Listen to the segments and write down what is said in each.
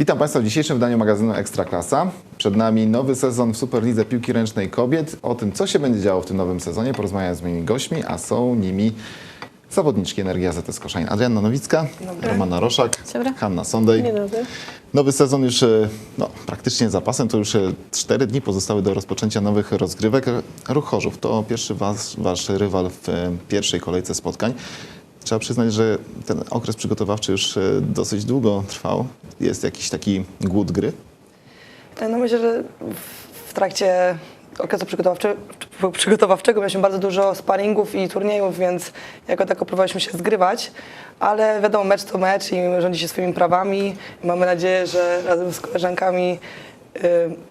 Witam Państwa w dzisiejszym wydaniu magazynu Ekstraklasa. Przed nami nowy sezon w Superlidze Piłki Ręcznej Kobiet. O tym, co się będzie działo w tym nowym sezonie, porozmawiam z moimi gośćmi, a są nimi zawodniczki Energii AZS Koszalin. Adrianna Nowicka, Romana Roszak, Dobry. Hanna Sondej. Dobry. Nowy sezon już e, no, praktycznie za pasem, to już e, cztery dni pozostały do rozpoczęcia nowych rozgrywek. Ruch Chorzów to pierwszy was, wasz rywal w e, pierwszej kolejce spotkań. Trzeba przyznać, że ten okres przygotowawczy już e, dosyć długo trwał. Jest jakiś taki głód gry. No myślę, że w- trakcie okresu przygotowawcze, przygotowawczego mieliśmy bardzo dużo sparingów i turniejów, więc jako tako próbowaliśmy się zgrywać, ale wiadomo, mecz to mecz i rządzi się swoimi prawami. Mamy nadzieję, że razem z koleżankami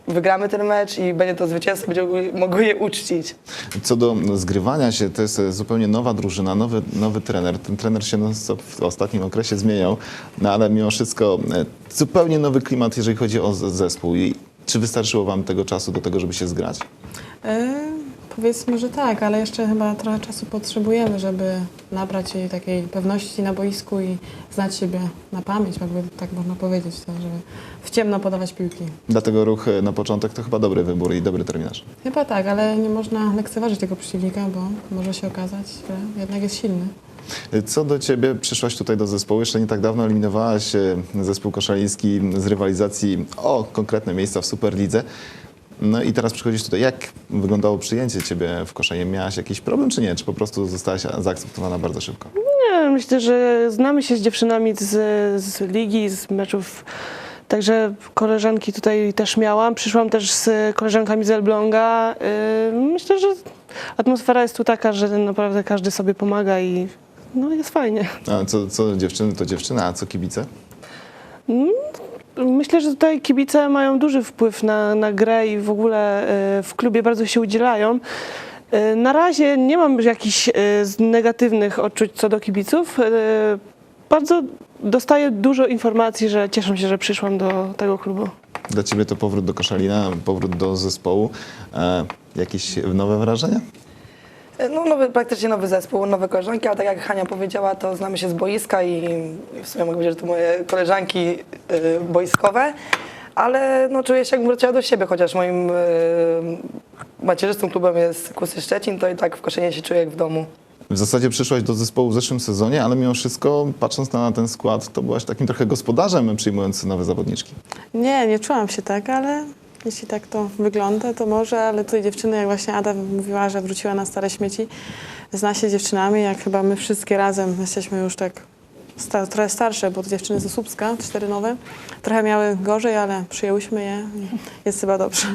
wygramy ten mecz i będzie to zwycięstwo, będziemy mogły je uczcić. Co do zgrywania się, to jest e, zupełnie nowa drużyna, nowy, nowy trener. Ten trener się w ostatnim okresie zmieniał, no ale mimo wszystko e, zupełnie nowy klimat, jeżeli chodzi o zespół. I czy wystarczyło Wam tego czasu do tego, żeby się zgrać? E, powiedzmy, że tak, ale jeszcze chyba trochę czasu potrzebujemy, żeby nabrać jej takiej pewności na boisku i znać siebie na pamięć, jakby tak można powiedzieć, to, żeby w ciemno podawać piłki. Dlatego ruch e, na początek to chyba dobry wybór i dobry terminarz. Chyba tak, ale nie można lekceważyć tego przeciwnika, bo może się okazać, że jednak jest silny. E, Co do Ciebie, przyszłaś tutaj do zespołu, jeszcze nie tak dawno eliminowałaś zespół koszaliński z rywalizacji o konkretne miejsca w Superlidze. No i teraz przychodzisz tutaj. Jak wyglądało przyjęcie Ciebie w Koszalinie? Miałaś jakiś problem czy nie? Czy po prostu zostałaś zaakceptowana bardzo szybko? Nie, myślę, że znamy się z dziewczynami z, z ligi, z meczów. Także koleżanki tutaj też miałam. Przyszłam też z koleżankami z Elbląga. Yy, Myślę, że atmosfera jest tu taka, że naprawdę każdy sobie pomaga i no, jest fajnie. A co, co dziewczyny to dziewczyny, a co kibice? Myślę, że tutaj kibice mają duży wpływ na, na grę i w ogóle e, w klubie bardzo się udzielają. E, Na razie nie mam jakichś e, negatywnych odczuć co do kibiców. Bardzo dostaję dużo informacji, że cieszą się, że przyszłam do tego klubu. Dla Ciebie to powrót do Koszalina, powrót do zespołu. Jakieś nowe wrażenia? No, nowy, praktycznie nowy zespół, nowe koleżanki, ale tak jak Hania powiedziała, to znamy się z boiska i w sumie mogę powiedzieć, że to moje koleżanki y, boiskowe, ale no, czuję się jakbym wróciła do siebie, chociaż moim y, macierzystym klubem jest Kusy Szczecin, to i tak w Koszynie się czuję jak w domu. W zasadzie przyszłaś do zespołu w zeszłym sezonie, ale mimo wszystko, patrząc na ten skład, to byłaś takim trochę gospodarzem przyjmując nowe zawodniczki. Nie, nie czułam się tak, ale jeśli tak to wygląda, to może, ale tutaj dziewczyny, jak właśnie Ada mówiła, że wróciła na stare śmieci, zna się dziewczynami, jak chyba my wszystkie razem jesteśmy już tak trochę starsze, bo dziewczyny ze Słupska, cztery nowe, trochę miały gorzej, ale przyjęłyśmy je jest chyba dobrze.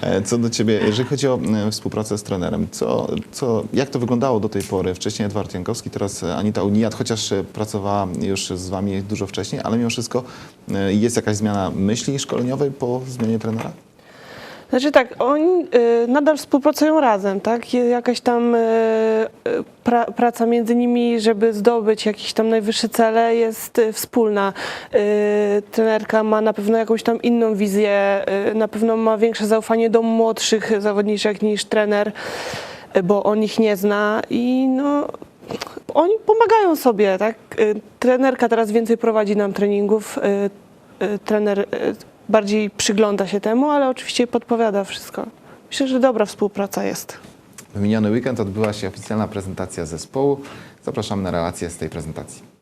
E, Co do Ciebie, jeżeli chodzi o e, współpracę z trenerem, co, co, jak to wyglądało do tej pory? Wcześniej Edward Jankowski, teraz e, Anita Unijat, chociaż pracowała już z Wami dużo wcześniej, ale mimo wszystko jest jakaś zmiana myśli szkoleniowej po zmianie trenera? Znaczy tak, oni y, nadal współpracują razem, tak? Jakaś tam y, y, pra, praca między nimi, żeby zdobyć jakieś tam najwyższe cele jest wspólna. Trenerka ma na pewno jakąś tam inną wizję, na pewno ma większe zaufanie do młodszych zawodniczek niż trener, bo on ich nie zna i no... Oni pomagają sobie, tak? Trenerka teraz więcej prowadzi nam treningów. Trener bardziej przygląda się temu, ale oczywiście podpowiada wszystko. Myślę, że dobra współpraca jest. W miniony weekend odbyła się oficjalna prezentacja zespołu. Zapraszam na relację z tej prezentacji.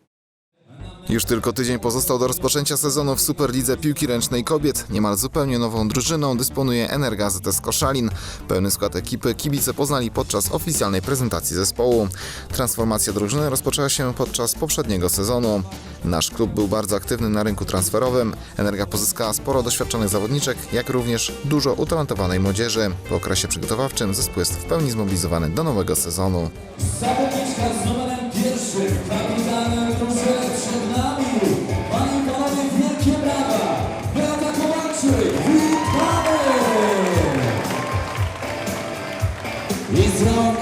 Już tylko tydzień pozostał do rozpoczęcia sezonu w Superlidze Piłki Ręcznej Kobiet. Niemal zupełnie nową drużyną dysponuje Energa ZS Koszalin. Pełny skład ekipy kibice poznali podczas oficjalnej prezentacji zespołu. Transformacja drużyny rozpoczęła się podczas poprzedniego sezonu. Nasz klub był bardzo aktywny na rynku transferowym. Energa pozyskała sporo doświadczonych zawodniczek, jak również dużo utalentowanej młodzieży. Po okresie przygotowawczym zespół jest w pełni zmobilizowany do nowego sezonu. Zawodniczka z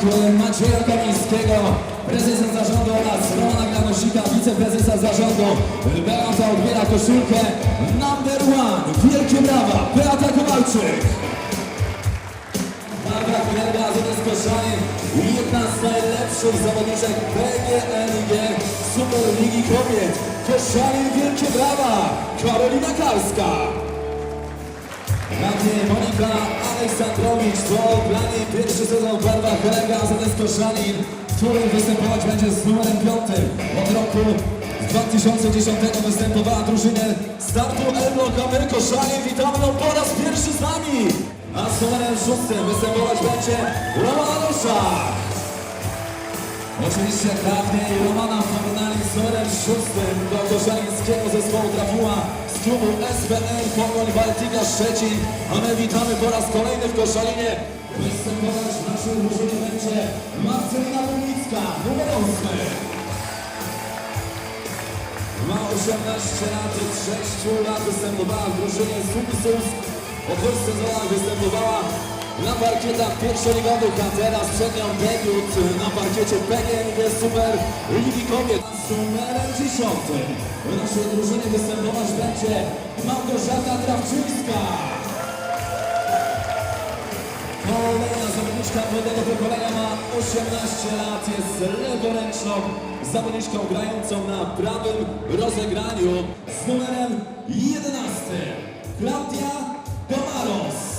Macieja Kamińskiego, prezesa zarządu oraz Romana Granosika, wiceprezesa zarządu. Beata odbiera koszulkę number one. Wielkie brawa, Beata Kowalczyk! Barbara Kunerga, ZS Koszalin, jedna z najlepszych zawodniczek PGNiG Superligi Kobiet. Koszalin, wielkie brawa! Karolina Karska. Mnie Monika Aleksandrowicz to dla niej pierwszy sezon w barwach Lega ZS Koszalin, w którym występować będzie z numerem 5. Od roku 2010 występowała w drużynie startu Elbląg Amery Koszalin. Witamy ją po raz pierwszy z nami. A z numerem 6 występować będzie Romana Roszak. Oczywiście dawniej Romana Fabinali z numerem szóstym do koszalińskiego zespołu trafiła z klubu SBL Pogoń Baltika Szczecin, a my witamy po raz kolejny w Koszalinie. Występować w naszej drużynie będzie Marcelina Bumicka, numer 8. Ma 18 lat, od 6 lat występowała w drużynie Subi Słupsk. Po dwóch sezonach występowała na parkietach pierwszoligowych, a teraz przed nią debiut na parkiecie PGNiG Super Ligi Kobiet. Z numerem 10 w naszej drużynie występować będzie Małgorzata Krawczyńska. Kolejna zawodniczka młodego pokolenia ma 18 lat, jest leworęczną zawodniczką grającą na prawym rozegraniu z numerem 11. Klaudia Domaros.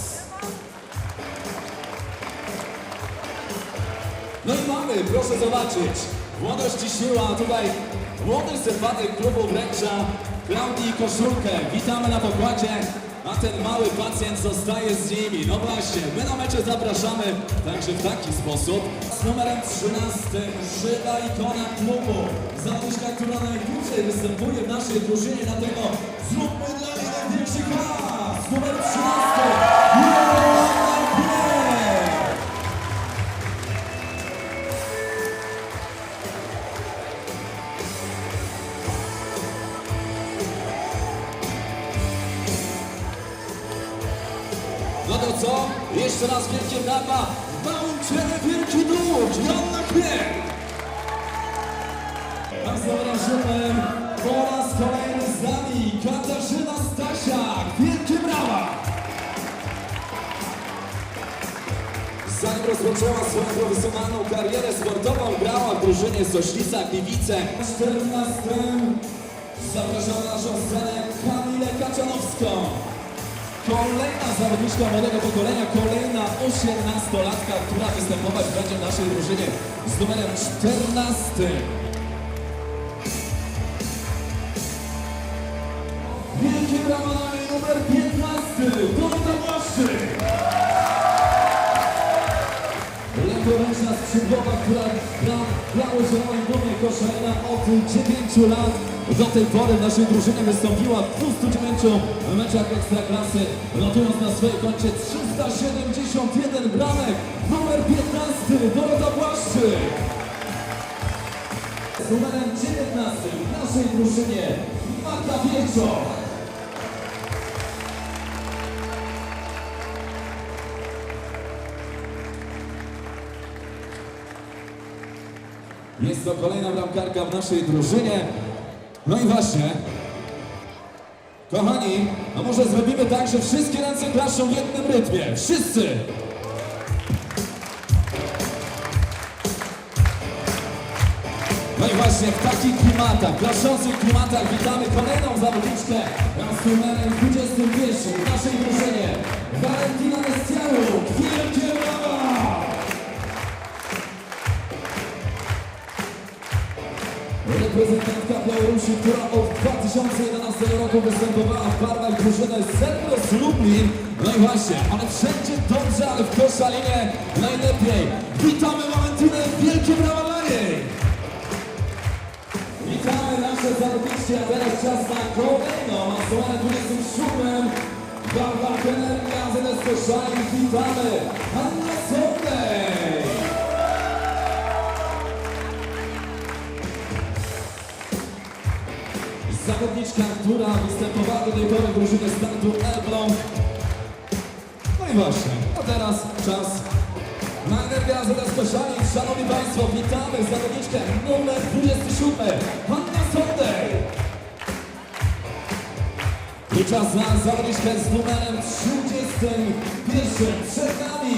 No i mamy, proszę zobaczyć, młodość i siła, tutaj młody sympatyk klubu wręcza Klaudii Koszulkę. Witamy na pokładzie, a ten mały pacjent zostaje z nimi. No właśnie, my na mecie zapraszamy także w taki sposób. Z numerem 13, żywa ikona klubu, zawodniczka, która najkrócej występuje w naszej drużynie, dlatego zróbmy dla niej największy hałas. Numer 13, Jeszcze raz wielkie brawa! W małym ciele wielki dług! Joanna Kwiek! A z numerem po raz kolejny z nami Katarzyna Stasiak! Wielkie brawa! Zanim rozpoczęła swoją profesjonalną karierę sportową, grała w drużynie Sośnica Gliwice. 14 zapraszam na naszą scenę Kamilę Kaczanowską. Kolejna zawodniczka młodego pokolenia, kolejna 18-latka, która występować będzie w naszej drużynie z numerem 14. Wielkie brawa numer 15, Dorota Błaszczyk. Leworęczna skrzydłowa, która biało-zielonej dumie Koszalina od 9 lat. Do tej pory w naszej drużynie wystąpiła w 209 meczach Ekstraklasy, notując na swojej koncie 371 bramek. Numer 15 Dorota Błaszczyk. Z numerem 19 w naszej drużynie Magda Wieczor. Jest to kolejna bramkarka w naszej drużynie. No i właśnie, kochani, a może zrobimy tak, że wszystkie ręce klaszczą w jednym rytmie. Wszyscy! No i właśnie w takich klimatach, klaszczących klimatach witamy kolejną zawodniczkę z numerem 21 w naszej drużynie. Valentina Nestiaruk. Reprezentantka Białorusi, która od 2011 roku występowała w barwach drużyny Cerberus Lublin. No i właśnie, ale wszędzie dobrze, ale w Koszalinie najlepiej. Witamy Valentynę, wielkie brawa dla niej! Witamy nasze zawodniczki, a teraz czas na kolejną, a z numerem 27 barwa Energia ZS Koszalin. Witamy Anna Sondej! Zawodniczka, która występowała do tej pory w drużynie startu Elbląg. No i właśnie, a teraz czas na Energia ZS Koszalin. Szanowni Państwo, witamy zawodniczkę numer 27, Hanna Sondej. I czas na zawodniczkę z numerem 31. Przed nami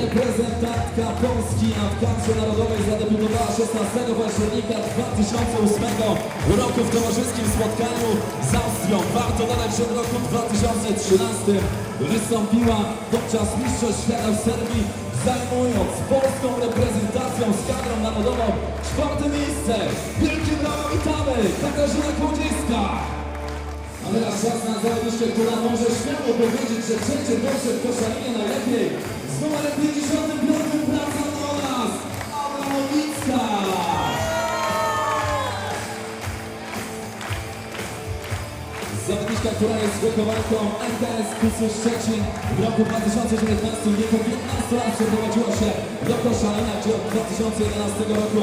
reprezentantka Polski na tkancie narodowej zadebiutowała 16 października 2008 roku w towarzyskim spotkaniu z Austrią. Warto dodać, że w roku 2013 wystąpiła podczas Mistrzostw Świata w Serbii, zajmując polską reprezentacją z kadrą narodową czwarte miejsce. Wielkie brawa, witamy! Katarzyna Kłodziejska! A teraz czas na zawodniczkę, która może śmiało powiedzieć, że trzecie dobrze w koszalinie najlepiej. Z numerem 55 wraca do nas Abramowicka! Zawodniczka, która jest wychowanką MTS Kusy Szczecin w roku 2019 w wieku 15 lat przeprowadziła się do Koszalina, gdzie od 2011 roku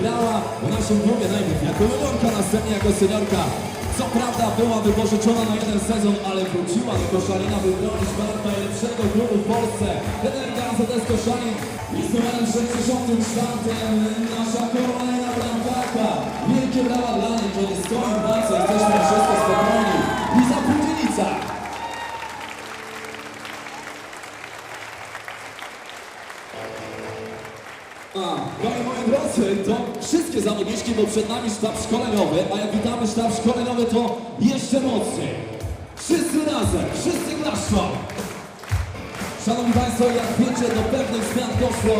grała w naszym klubie najpierw jako juniorka, następnie jako seniorka. Co prawda była wypożyczona na jeden sezon, ale wróciła do Koszalina, by bronić barw najlepszego klubu w Polsce. Trenerka AZS Koszalin i z numerem 64 nasza kolejna bramkarka. Wielkie brawa dla niej, że nie stoi w bramce, jesteśmy wszystko spokojni. Liza Pudzienica. A, wszystkie zawodniczki, bo przed nami sztab szkoleniowy, a jak witamy sztab szkoleniowy, to jeszcze mocniej. Wszyscy razem, wszyscy klaszczą. Szanowni Państwo, jak wiecie, do pewnych zmian doszło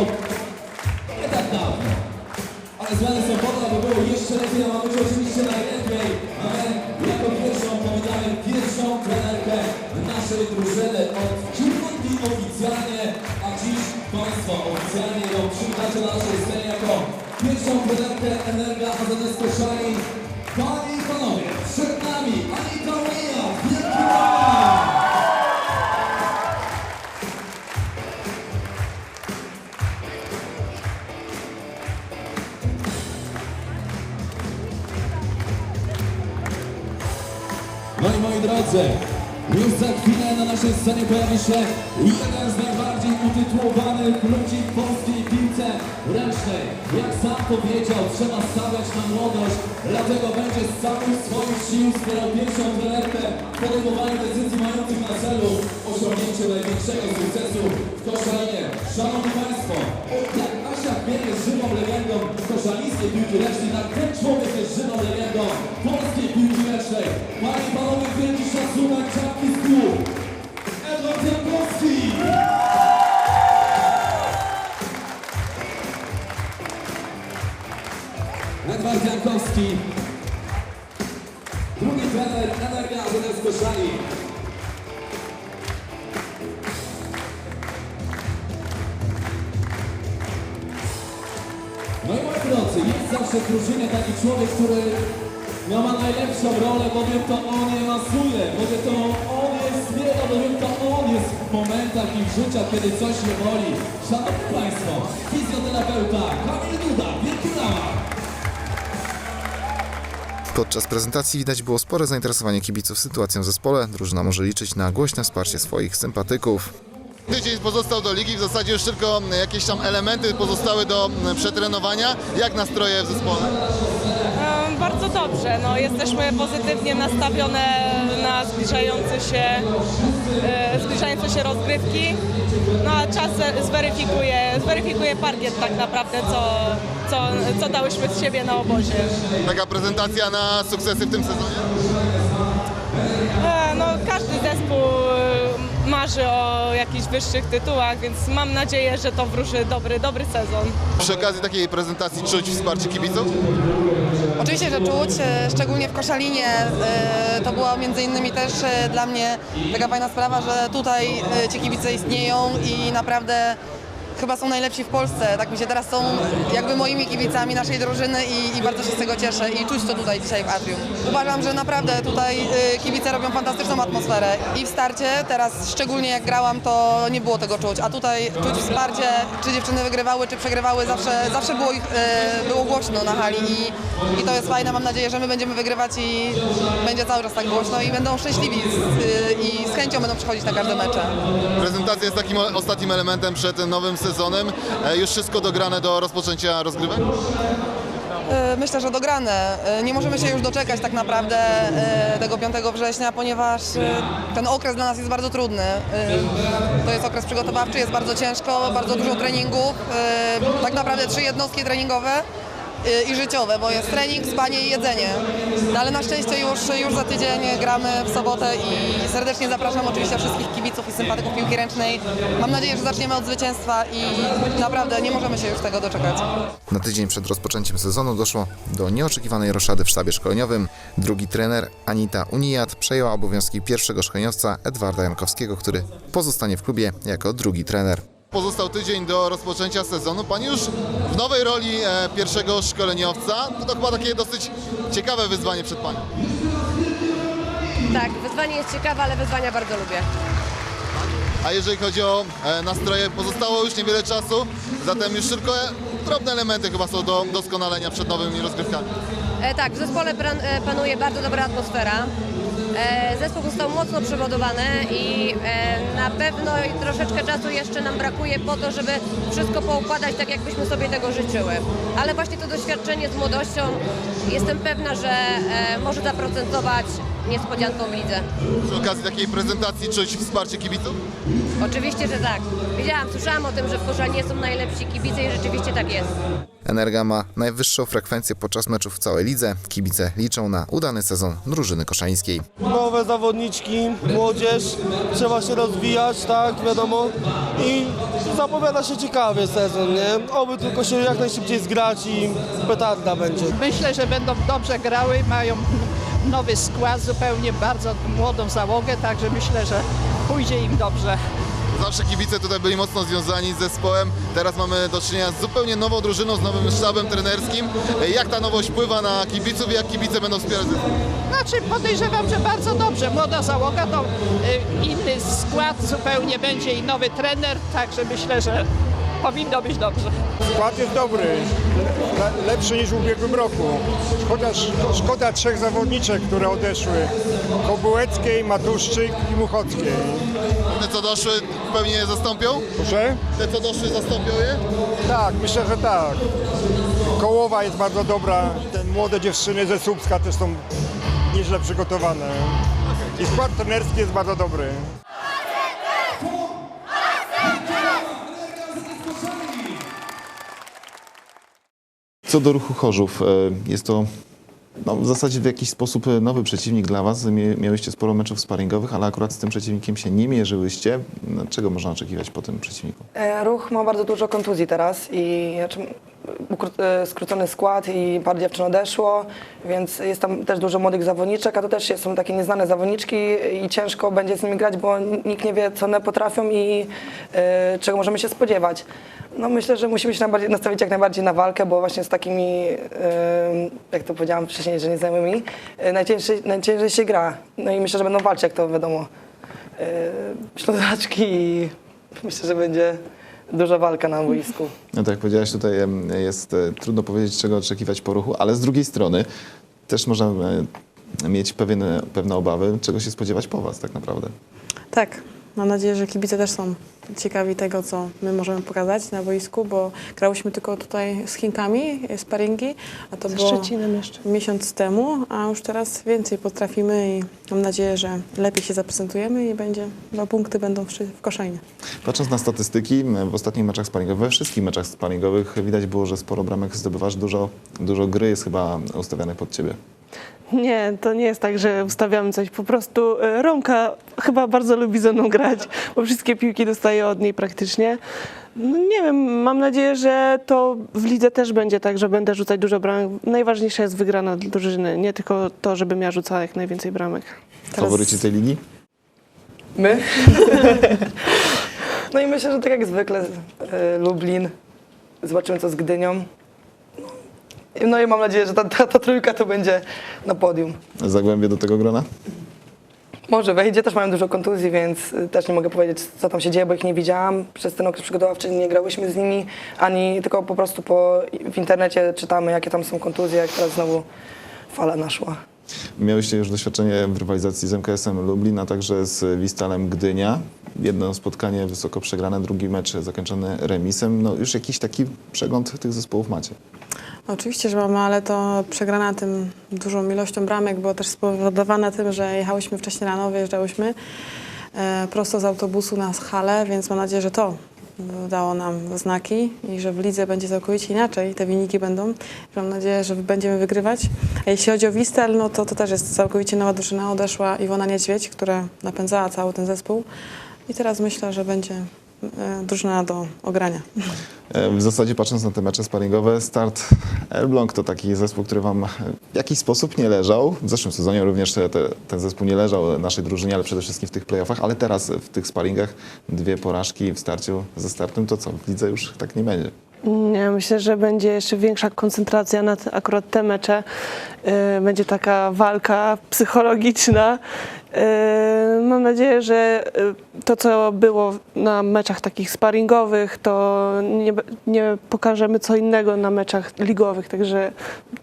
nie tak dawno. Ale zmiany są po to, aby było jeszcze lepiej, a ma być oczywiście najlepiej. A my jako pierwszą powitamy pierwszą trenerkę naszej drużyny od trenerkę Energa AZS Koszalin. Panie i Panowie, przed nami Anita Unia, wielki brawa! No i moi drodzy, już za chwilę na naszej scenie pojawi się jeden z najbardziej utytułowanych ludzi w polskiej piłce ręcznej. Jak sam trzeba stawiać na młodość, dlatego będzie z całych swoich sił wspierał pierwszą trenerkę w podejmowaniu decyzji mających na celu osiągnięcie największego sukcesu w Koszalinie. Szanowni Państwo, jak Asia Chmiel jest żywą legendą koszalińskiej piłki ręcznej, tak ten człowiek jest żywą legendą momentach ich życia, kiedy coś nie boli. Szanowni Państwo, fizjoterapeuta Kamil Duda, wielki brawa! Podczas prezentacji widać było spore zainteresowanie kibiców sytuacją w zespole. Drużyna może liczyć na głośne wsparcie swoich sympatyków. Tydzień pozostał do ligi, w zasadzie już tylko jakieś tam elementy pozostały do przetrenowania. Jak nastroje w zespole? Bardzo dobrze. No, jesteśmy pozytywnie nastawione na zbliżające się, e, zbliżające się rozgrywki. No a czas zweryfikuje, zweryfikuje parkiet tak naprawdę, co, co, co dałyśmy z siebie na obozie. Taka prezentacja na sukcesy w tym sezonie? E, No, każdy zespół marzy o jakichś wyższych tytułach, więc mam nadzieję, że to wróży dobry, dobry sezon. Przy okazji takiej prezentacji czuć wsparcie kibiców? Oczywiście, że czuć, e, szczególnie w Koszalinie. e, To była między innymi też e, dla mnie taka fajna sprawa, że tutaj ci kibice istnieją i naprawdę chyba są najlepsi w Polsce. Tak mi się teraz są jakby moimi kibicami naszej drużyny i, i bardzo się z tego cieszę i czuć to tutaj dzisiaj w Atrium. Uważam, że naprawdę tutaj e, kibice robią fantastyczną atmosferę i w starcie, teraz szczególnie jak grałam, to nie było tego czuć, a tutaj czuć wsparcie, czy dziewczyny wygrywały, czy przegrywały, zawsze, zawsze było, e, było głośno na hali i, i to jest fajne. Mam nadzieję, że my będziemy wygrywać i będzie cały czas tak głośno i będą szczęśliwi z, y, i z chęcią będą przychodzić na każde mecze. Prezentacja jest takim ostatnim elementem przed nowym sezonem. E, Już wszystko dograne do rozpoczęcia rozgrywek? e, myślę, że dograne. E, Nie możemy się już doczekać tak naprawdę tego 5 września, ponieważ ten okres dla nas jest bardzo trudny. To jest okres przygotowawczy, jest bardzo ciężko, bardzo dużo treningów, tak naprawdę trzy jednostki treningowe i życiowe, bo jest trening, spanie i jedzenie. No ale na szczęście już, już za tydzień gramy w sobotę i serdecznie zapraszam oczywiście wszystkich kibiców i sympatyków piłki ręcznej. Mam nadzieję, że zaczniemy od zwycięstwa i naprawdę nie możemy się już tego doczekać. Na tydzień przed rozpoczęciem sezonu doszło do nieoczekiwanej roszady w sztabie szkoleniowym. Drugi trener, Anita Unijat, przejęła obowiązki pierwszego szkoleniowca Edwarda Jankowskiego, który pozostanie w klubie jako drugi trener. Pozostał tydzień do rozpoczęcia sezonu. Pan już w nowej roli e, pierwszego szkoleniowca. To, to chyba takie dosyć ciekawe wyzwanie przed Panią. Tak, wyzwanie jest ciekawe, ale wyzwania bardzo lubię. A jeżeli chodzi o e, nastroje, pozostało już niewiele czasu, zatem już tylko drobne elementy chyba są do doskonalenia przed nowymi rozgrywkami. E, tak, w zespole e, panuje bardzo dobra atmosfera. E, zespół został mocno przebudowany i e, na pewno troszeczkę czasu jeszcze nam brakuje po to, żeby wszystko poukładać tak, jakbyśmy sobie tego życzyły. Ale właśnie to doświadczenie z młodością jestem pewna, że e, może zaprocentować niespodzianką w lidze. Przy okazji takiej prezentacji czuć wsparcie kibiców? Oczywiście, że tak. Wiedziałam, słyszałam o tym, że w Koszalinie są najlepsi kibice i rzeczywiście tak jest. Energa ma najwyższą frekwencję podczas meczów w całej lidze. Kibice liczą na udany sezon drużyny koszańskiej. Nowe zawodniczki, młodzież, trzeba się rozwijać, tak, wiadomo. I zapowiada się ciekawie sezon, nie? Oby tylko się jak najszybciej zgrać i petarda będzie. Myślę, że będą dobrze grały, mają nowy skład, zupełnie bardzo młodą załogę, także myślę, że pójdzie im dobrze. Zawsze kibice tutaj byli mocno związani z zespołem. Teraz mamy do czynienia z zupełnie nową drużyną, z nowym sztabem trenerskim. Jak ta nowość wpływa na kibiców i jak kibice będą wspierać zespół? Znaczy podejrzewam, że bardzo dobrze. Młoda załoga to y, inny skład zupełnie będzie i nowy trener, także myślę, że powinno być dobrze. Skład jest dobry, le- lepszy niż w ubiegłym roku. Chociaż szkoda trzech zawodniczek, które odeszły. Kobułeckiej, Matuszczyk i Muchockiej. Te co doszły pewnie je zastąpią? Proszę? Te co doszły zastąpią je? Tak, myślę, że tak. Kołowa jest bardzo dobra. Te młode dziewczyny ze Słupska też są nieźle przygotowane. I skład trenerski jest bardzo dobry. Co do ruchu Chorzów, e, jest to no, w zasadzie w jakiś sposób e, nowy przeciwnik dla Was. Miałyście sporo meczów sparingowych, ale akurat z tym przeciwnikiem się nie mierzyłyście. No, Czego można oczekiwać po tym przeciwniku? E, Ruch ma bardzo dużo kontuzji teraz i znaczy, skrócony skład i parę dziewczyn odeszło, więc jest tam też dużo młodych zawodniczek, a to też są takie nieznane zawodniczki i ciężko będzie z nimi grać, bo nikt nie wie, co one potrafią i e, czego możemy się spodziewać. No myślę, że musimy się nastawić jak najbardziej na walkę, bo właśnie z takimi, e, jak to powiedziałam wcześniej, że nieznajomymi, e, najciężej, najciężej się gra. No i myślę, że będą walczyć, jak to wiadomo, e, ślązaczki i myślę, że będzie duża walka na boisku. No tak jak powiedziałaś, tutaj jest e, trudno powiedzieć, czego oczekiwać po ruchu, ale z drugiej strony też można e, mieć pewien, pewne obawy, czego się spodziewać po Was tak naprawdę. Tak, mam nadzieję, że kibice też są ciekawi tego, co my możemy pokazać na boisku, bo grałyśmy tylko tutaj z Chinkami, e, sparingi, a to Ze było miesiąc temu, a już teraz więcej potrafimy i mam nadzieję, że lepiej się zaprezentujemy i będzie, dwa punkty będą w, Koszalinie. Patrząc na statystyki, w ostatnich meczach sparingowych, we wszystkich meczach sparingowych widać było, że sporo bramek zdobywasz, dużo, dużo gry jest chyba ustawianych pod Ciebie. Nie, to nie jest tak, że ustawiamy coś. Po prostu e, Romka chyba bardzo lubi ze mną grać, bo wszystkie piłki dostaje od niej praktycznie. No, nie wiem, mam nadzieję, że to w lidze też będzie tak, że będę rzucać dużo bramek. Najważniejsza jest wygrana dla drużyny, nie tylko to, żebym ja rzucała jak najwięcej bramek. Teraz- Faworyci tej ligi? My? no i myślę, że tak jak zwykle e, Lublin. Zobaczymy co z Gdynią. No i mam nadzieję, że ta, ta, ta trójka to będzie na podium. Zagłębie do tego grona? Może wejdzie, też mają dużo kontuzji, więc y, też nie mogę powiedzieć, co tam się dzieje, bo ich nie widziałam. Przez ten okres przygotowawczy nie grałyśmy z nimi, ani tylko po prostu po, w internecie czytamy, jakie tam są kontuzje, jak teraz znowu fala naszła. Miałyście już doświadczenie w rywalizacji z MKS-em Lublin, a także z Wistalem Gdynia. Jedno spotkanie wysoko przegrane, drugi mecz zakończony remisem. No już jakiś taki przegląd tych zespołów macie. Oczywiście, że mamy, ale to przegrana tym dużą ilością bramek było też spowodowane tym, że jechałyśmy wcześniej rano, wyjeżdżałyśmy e, prosto z autobusu na halę, więc mam nadzieję, że to dało nam znaki i że w lidze będzie całkowicie inaczej, te wyniki będą. Mam nadzieję, że będziemy wygrywać. A jeśli chodzi o Wistel, no to to też jest całkowicie nowa drużyna. Odeszła Iwona Niedźwiedź, która napędzała cały ten zespół i teraz myślę, że będzie drużyna do ogrania. E, W zasadzie patrząc na te mecze sparingowe, start Elbląg to taki zespół, który wam w jakiś sposób nie leżał. W zeszłym sezonie również te, te, ten zespół nie leżał naszej drużynie, ale przede wszystkim w tych playoffach, ale teraz w tych sparingach dwie porażki w starciu ze startem, to co, w lidze już tak nie będzie. Nie, myślę, że będzie jeszcze większa koncentracja na te, akurat te mecze. Yy, będzie taka walka psychologiczna. Mam nadzieję, że yy, to, co było na meczach takich sparingowych, to nie, nie pokażemy co innego na meczach ligowych, także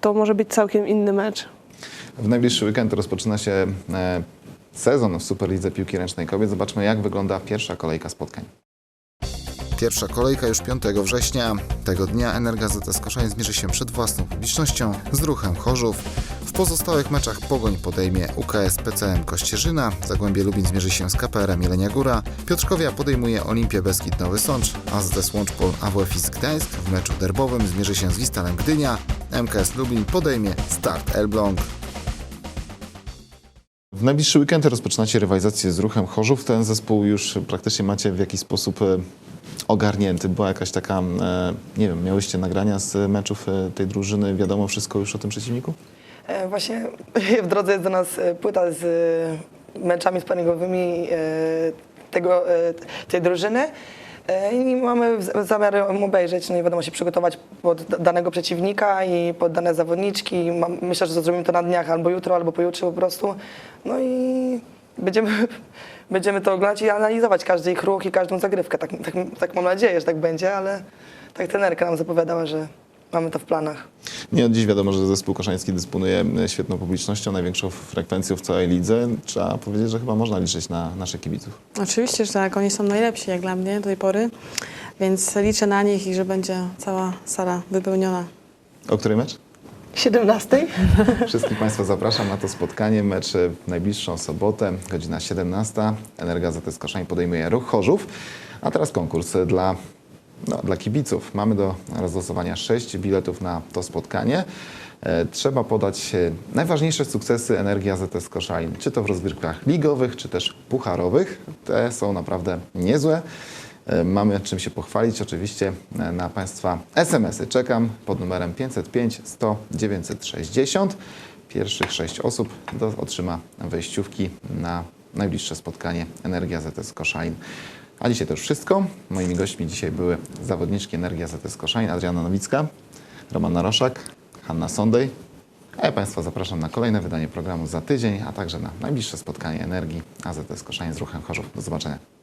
to może być całkiem inny mecz. W najbliższy weekend rozpoczyna się e, sezon w Superlidze Piłki Ręcznej Kobiet. Zobaczmy, jak wygląda pierwsza kolejka spotkań. Pierwsza kolejka już 5 września. Tego dnia Energa ZS zmierzy się przed własną publicznością z ruchem Chorzów. W pozostałych meczach Pogoń podejmie UKS PCM Kościerzyna, Zagłębie Lubin zmierzy się z KPRM Jelenia Góra, Piotrkowia podejmuje Olimpię Beskid Nowy Sącz, AZS Łączpol AWFIS Gdańsk w meczu derbowym zmierzy się z Wistalem Gdynia, MKS Lublin podejmie Start Elbląg. W najbliższy weekend rozpoczynacie rywalizację z ruchem Chorzów. Ten zespół już praktycznie macie w jakiś sposób e, ogarnięty. Była jakaś taka, e, nie wiem, miałyście nagrania z meczów e, tej drużyny, wiadomo wszystko już o tym przeciwniku? E, Właśnie w drodze jest do nas płyta z meczami sparingowymi tego, tej drużyny i mamy zamiar ją obejrzeć, no i wiadomo się przygotować pod danego przeciwnika i pod dane zawodniczki. Myślę, że zrobimy to na dniach albo jutro, albo pojutrze po prostu. No i będziemy, będziemy to oglądać i analizować każdy ich ruch i każdą zagrywkę. Tak, tak, tak mam nadzieję, że tak będzie, ale tak trenerka nam zapowiadała, że mamy to w planach. Nie od dziś wiadomo, że zespół koszański dysponuje e, świetną publicznością, największą frekwencją w całej lidze. Trzeba powiedzieć, że chyba można liczyć na naszych kibiców. Oczywiście, że tak. Oni są najlepsi jak dla mnie do tej pory, więc liczę na nich i że będzie cała sala wypełniona. O której mecz? 17? Wszystkich Państwa zapraszam na to spotkanie. Mecz w najbliższą sobotę, godzina 17. Energa ZS Koszalin podejmuje ruch Chorzów. A teraz konkurs dla, no, dla kibiców. Mamy do rozlosowania 6 biletów na to spotkanie. E, Trzeba podać najważniejsze sukcesy Energii AZS Koszalin, czy to w rozgrywkach ligowych, czy też pucharowych. Te są naprawdę niezłe. E, Mamy czym się pochwalić, oczywiście e, na Państwa SMS-y. Czekam pod numerem 505 100 960. Pierwszych sześć osób do, otrzyma wejściówki na najbliższe spotkanie Energia ZS Koszalin. A dzisiaj to już wszystko. Moimi gośćmi dzisiaj były zawodniczki Energia ZS Koszalin, Adriana Nowicka, Romana Roszak, Hanna Sondej. A ja Państwa zapraszam na kolejne wydanie programu za tydzień, a także na najbliższe spotkanie Energii AZS Koszalin z ruchem Chorzów. Do zobaczenia.